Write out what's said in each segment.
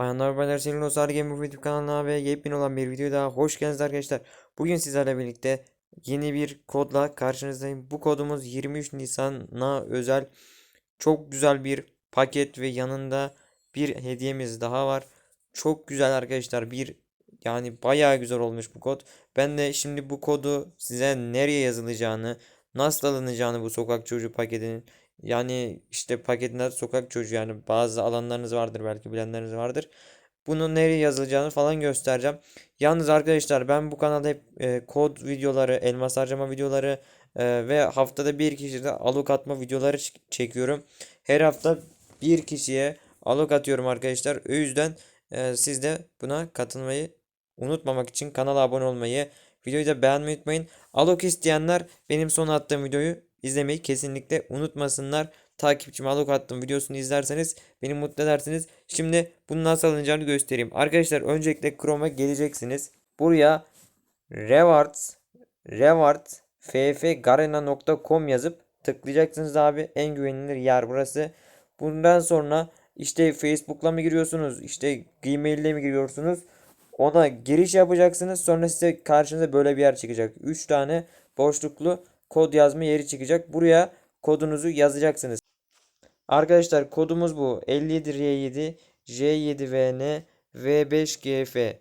Bayanlar baylar senin dostlar Game of kanalına ve yepyeni olan bir video daha hoş geldiniz arkadaşlar. Bugün sizlerle birlikte yeni bir kodla karşınızdayım. Bu kodumuz 23 Nisan'a özel çok güzel bir paket ve yanında bir hediyemiz daha var. Çok güzel arkadaşlar bir yani bayağı güzel olmuş bu kod. Ben de şimdi bu kodu size nereye yazılacağını, nasıl alınacağını bu sokak çocuğu paketinin yani işte paketler sokak çocuğu yani bazı alanlarınız vardır belki bilenleriniz vardır. Bunun nereye yazılacağını falan göstereceğim. Yalnız arkadaşlar ben bu kanalda hep e, kod videoları, elmas harcama videoları e, ve haftada bir kişide alok atma videoları çekiyorum. Her hafta bir kişiye alok atıyorum arkadaşlar. O yüzden e, siz de buna katılmayı unutmamak için kanala abone olmayı, videoyu da beğenmeyi unutmayın. Alok isteyenler benim son attığım videoyu izlemeyi kesinlikle unutmasınlar. Takipçim alok attım videosunu izlerseniz beni mutlu edersiniz. Şimdi bunu nasıl alınacağını göstereyim. Arkadaşlar öncelikle Chrome'a geleceksiniz. Buraya rewards reward ffgarena.com yazıp tıklayacaksınız abi. En güvenilir yer burası. Bundan sonra işte Facebook'la mı giriyorsunuz? işte Gmail'le mi giriyorsunuz? Ona giriş yapacaksınız. Sonra size karşınıza böyle bir yer çıkacak. 3 tane boşluklu kod yazma yeri çıkacak. Buraya kodunuzu yazacaksınız. Arkadaşlar kodumuz bu. 57R7 J7VN V5GF.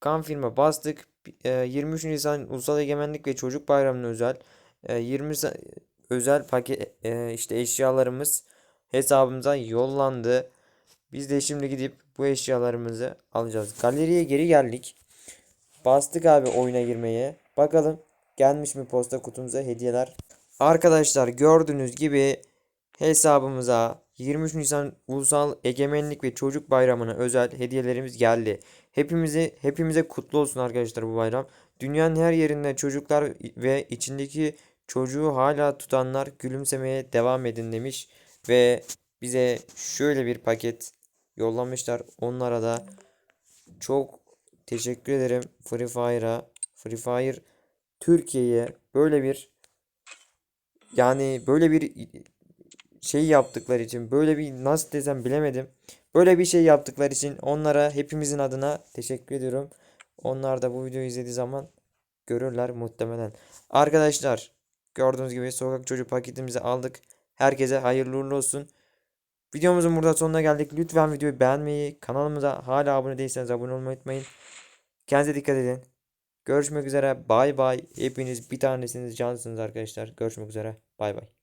Kan firma bastık. E, 23 Nisan Ulusal Egemenlik ve Çocuk Bayramı'na özel e, 20 sa- özel paket e, işte eşyalarımız hesabımıza yollandı. Biz de şimdi gidip bu eşyalarımızı alacağız. Galeriye geri geldik. Bastık abi oyuna girmeye. Bakalım gelmiş mi posta kutumuza hediyeler. Arkadaşlar gördüğünüz gibi hesabımıza 23 Nisan Ulusal Egemenlik ve Çocuk Bayramı'na özel hediyelerimiz geldi. Hepimize hepimize kutlu olsun arkadaşlar bu bayram. Dünyanın her yerinde çocuklar ve içindeki çocuğu hala tutanlar gülümsemeye devam edin demiş ve bize şöyle bir paket yollamışlar. Onlara da çok teşekkür ederim Free Fire'a, Free Fire Türkiye'ye böyle bir yani böyle bir şey yaptıkları için böyle bir nasıl desem bilemedim. Böyle bir şey yaptıkları için onlara hepimizin adına teşekkür ediyorum. Onlar da bu videoyu izlediği zaman görürler muhtemelen. Arkadaşlar gördüğünüz gibi sokak çocuğu paketimizi aldık. Herkese hayırlı uğurlu olsun. Videomuzun burada sonuna geldik. Lütfen videoyu beğenmeyi, kanalımıza hala abone değilseniz abone olmayı unutmayın. Kendinize dikkat edin. Görüşmek üzere. Bay bay. Hepiniz bir tanesiniz cansınız arkadaşlar. Görüşmek üzere. Bay bay.